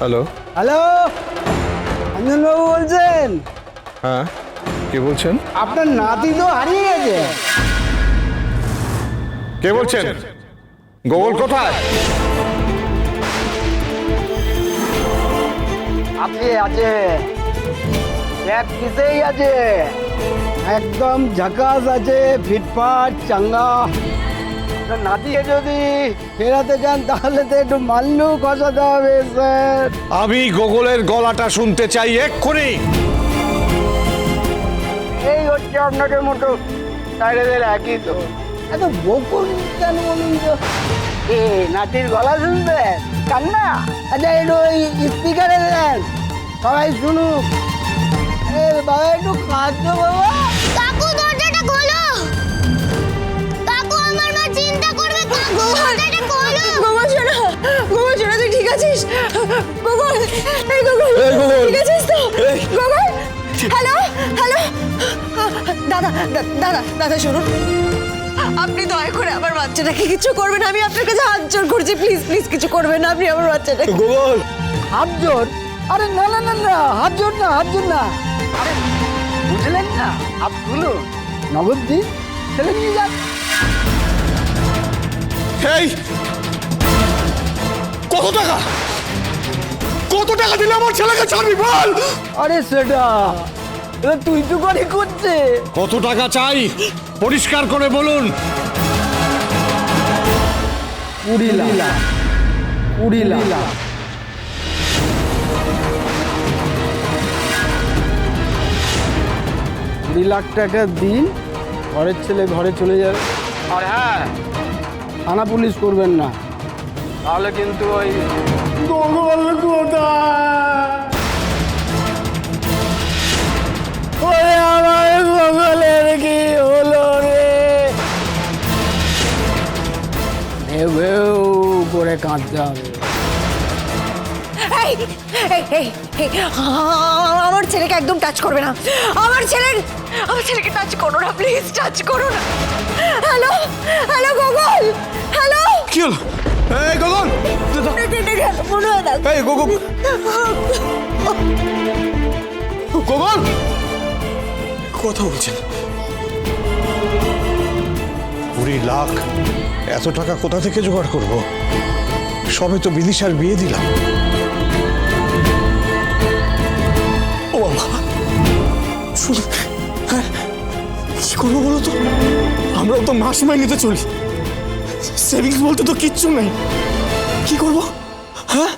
Hello. Hello? অঞ্জনবাবু বলছেন? হ্যাঁ কে বলছেন? আপনার নাতি তো হারিয়ে গেছে। কে বলছেন? গোগল কোথায়? আছে আছে। এক পিসেই আছে? একদম ঝাকাস আছে ফিটফাট চাঙ্গা। নাতিকে যদি ফেরাতে চান তাহলে তো একটু মাল্লু খসাতে হবে স্যার। আমি গোগলের গলাটা শুনতে চাই এক্ষুনি। এই হচ্ছে আপনাদের মতো সাইডেদের একই তো। এত বকুল কেন বলুন তো? এ নাতির গলা শুনবেন? কান্না? আচ্ছা একটু ওই স্পিকারে দেন। সবাই শুনুক। এ বাবা একটু খাদ্য বাবা। গোগল এই গোগল এই গোগল। ঠিক আছিস তো? Gogol hello hello. দাদা দাদা দাদা শুনুন। আপনি দয়া করে আমার বাচ্চাটাকে কিছু করবেন আমি আপনার কাছে হাত জোর করছি। প্লিজ প্লিজ কিছু করবেন না আপনি আমার বাচ্চাটাকে গোগল। হাত জোর আরে না না না না হাত জোর না হাত জোর না। আরে বুঝলেন না তুলুন নগদ দিন ছেলে নিয়ে যান। এই কত টাকা? কত টাকা দিলে আমার ছেলেকে ছাড়বি বল? আরে সেটা তুই তো করে করছে কত টাকা চাই? পরিষ্কার করে বলুন। কুড়ি লাখ। কুড়ি লাখ। কুড়ি লাখ টাকা দিন ঘরের ছেলে ঘরে চলে যাবে। আর হ্যাঁ থানা পুলিশ করবেন না। তাহলে কিন্তু ওই গোগল কোথায় ওরে আমার গোগলের কি হলো রে? ভেউ করে কাঁদতে হবে। আমার ছেলেকে একদম টাচ করবে না। আমার ছেলের আমার ছেলেকে টাচ করো না প্লিজ টাচ করো না। হ্যালো হ্যালো গোগল হ্যালো কি হলো? এই গোগল এই গোগল গোগল কথা বলছেন। কুড়ি লাখ এত টাকা কোথা থেকে জোগাড় করব? সবে তো বিদিশার বিয়ে দিলাম। ও বাবা! শুধু হ্যাঁ কি করব বলো তো? আমরাও তো মাস মাইনেতে চলি। সেভিংস বলতে তো কিচ্ছু নেই। কি করব? হ্যাঁ